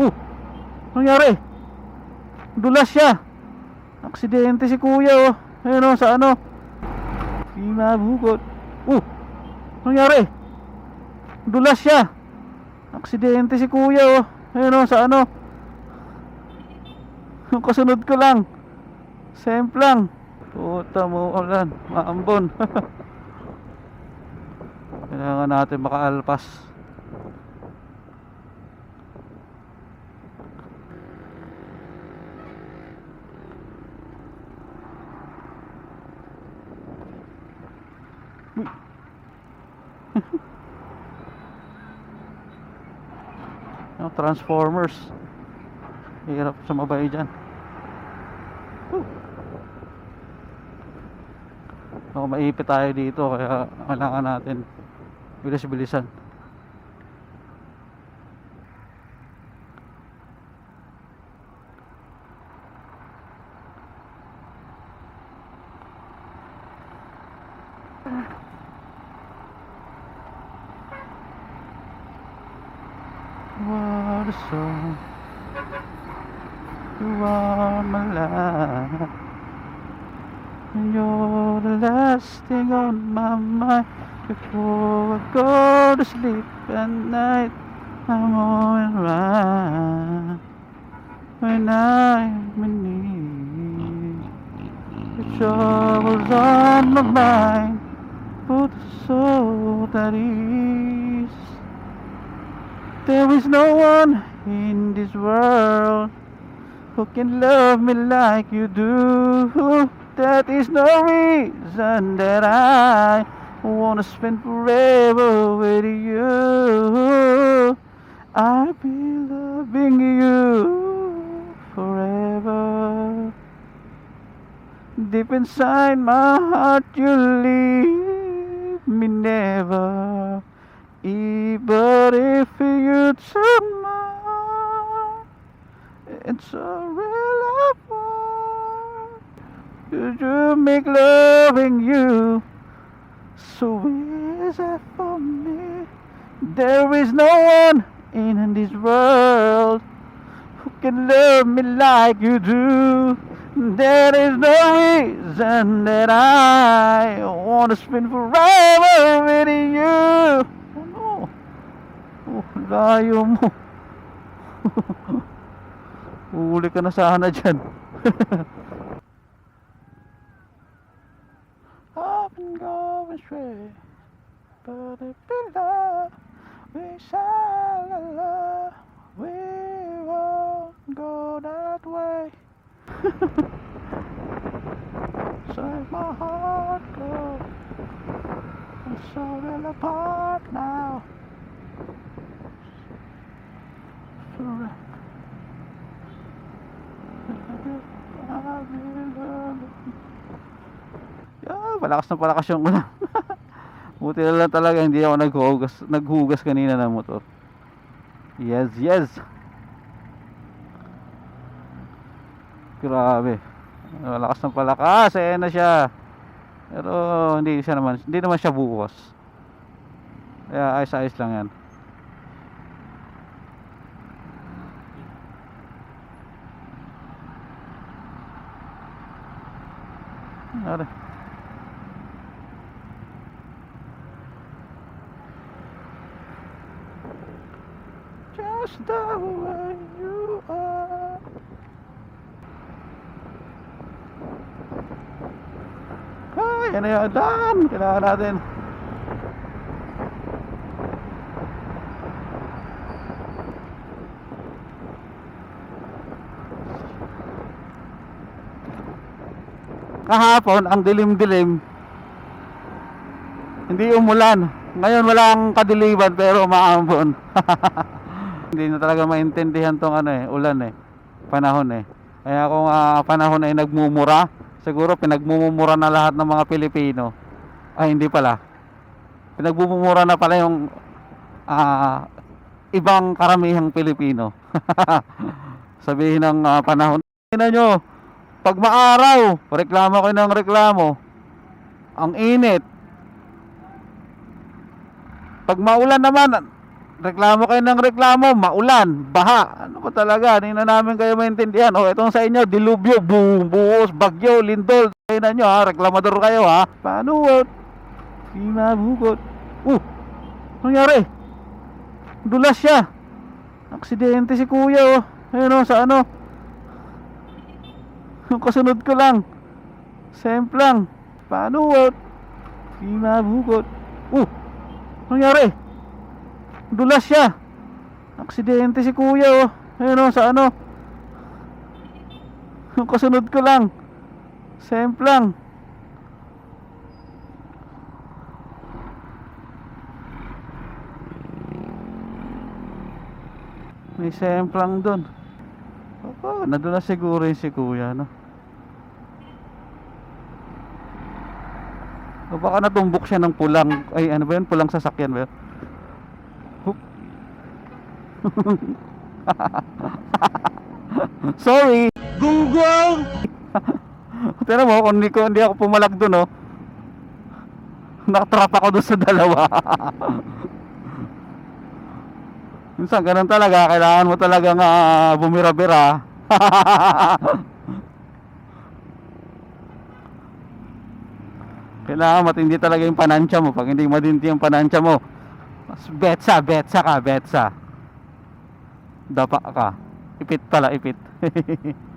Uh, nangyari? Dulas siya. Aksidente si kuya oh. Ayun oh, sa ano. Pinabukot. Uh, nangyari? Dulas siya. Aksidente si kuya oh. Ayun oh, sa ano. Yung kasunod ko lang. Semp lang. Puta mo ulan. Maambon. Kailangan natin makaalpas. Uy. Yung Transformers. Hirap sumabay dyan. Woo. Ako maipit tayo dito kaya kailangan natin bilis-bilisan. What a song You are my life And you're the last thing on my mind. Before I go to sleep at night I'm alright When I'm in need. The troubles on my mind Put the soul at There is no one in this world who can love me like you do. That is no reason that I wanna spend forever with you. I'll be loving you forever. Deep inside my heart, you leave me never. Even if you took heart, it's a real love. Did you make loving you so easy for me? There is no one in this world who can love me like you do. There is no reason that I want to spend forever with you. Oh, mo. Uli ka na sana dyan. I've been going straight, but if we love, we shall love. We won't go that way. Save my heart go. I'm so apart now. Yeah, malakas na palakas yung ulan. Buti na lang talaga hindi ako naghugas, naghugas kanina ng motor. Yes, yes. Grabe. Malakas ng palakas. Ayan na siya. Pero hindi siya naman, hindi naman siya bukas. Kaya ayos-ayos lang yan. Are. Just the way you are. Ay, yan na yung daan. Kailangan natin. Kahapon, ang dilim-dilim. Hindi umulan. Ngayon walang kadiliman pero maambon. Hindi na talaga maintindihan tong ano eh, ulan eh. Panahon eh. Kaya kung ah, panahon ay nagmumura, siguro pinagmumura na lahat ng mga Pilipino. Ay hindi pala. Pinagmumura na pala yung ah, ibang karamihang Pilipino. Sabihin ng ah, panahon. Tingnan nyo, pag maaraw, reklamo kayo ng reklamo. Ang init. Pag maulan naman, reklamo kayo ng reklamo, maulan, baha. Ano ba talaga? Hindi na namin kayo maintindihan. O, itong sa inyo, dilubyo, boom, buhos, bagyo, lindol. Kayo na nyo ha, reklamador kayo ha. Paano? Mabugot. Uh, nangyari? Dulas siya. Aksidente si kuya oh. Ayun oh, sa ano. Yung kasunod ko lang. Semp lang. Paano? What? Di mabugot. Uh, nangyari? Dulas siya. Aksidente si kuya oh. Ayun oh, sa ano. Yung kasunod ko lang. Semp lang. May semp lang dun. Oo, nadulas siguro yung si kuya, no? O baka natumbok siya ng pulang, ay ano ba yun, pulang sasakyan ba yun? Sorry! Gunggong! Tira mo, kung hindi, ko, hindi ako pumalag dun, oh. Nakatrap ako dun sa dalawa. Minsan, ganun talaga. Kailangan mo talagang ah, bumira-bira. Kailangan matindi talaga yung panansya mo. Pag hindi matindi yung panansya mo, mas betsa, betsa ka, betsa. Dapa ka. Ipit pala, ipit.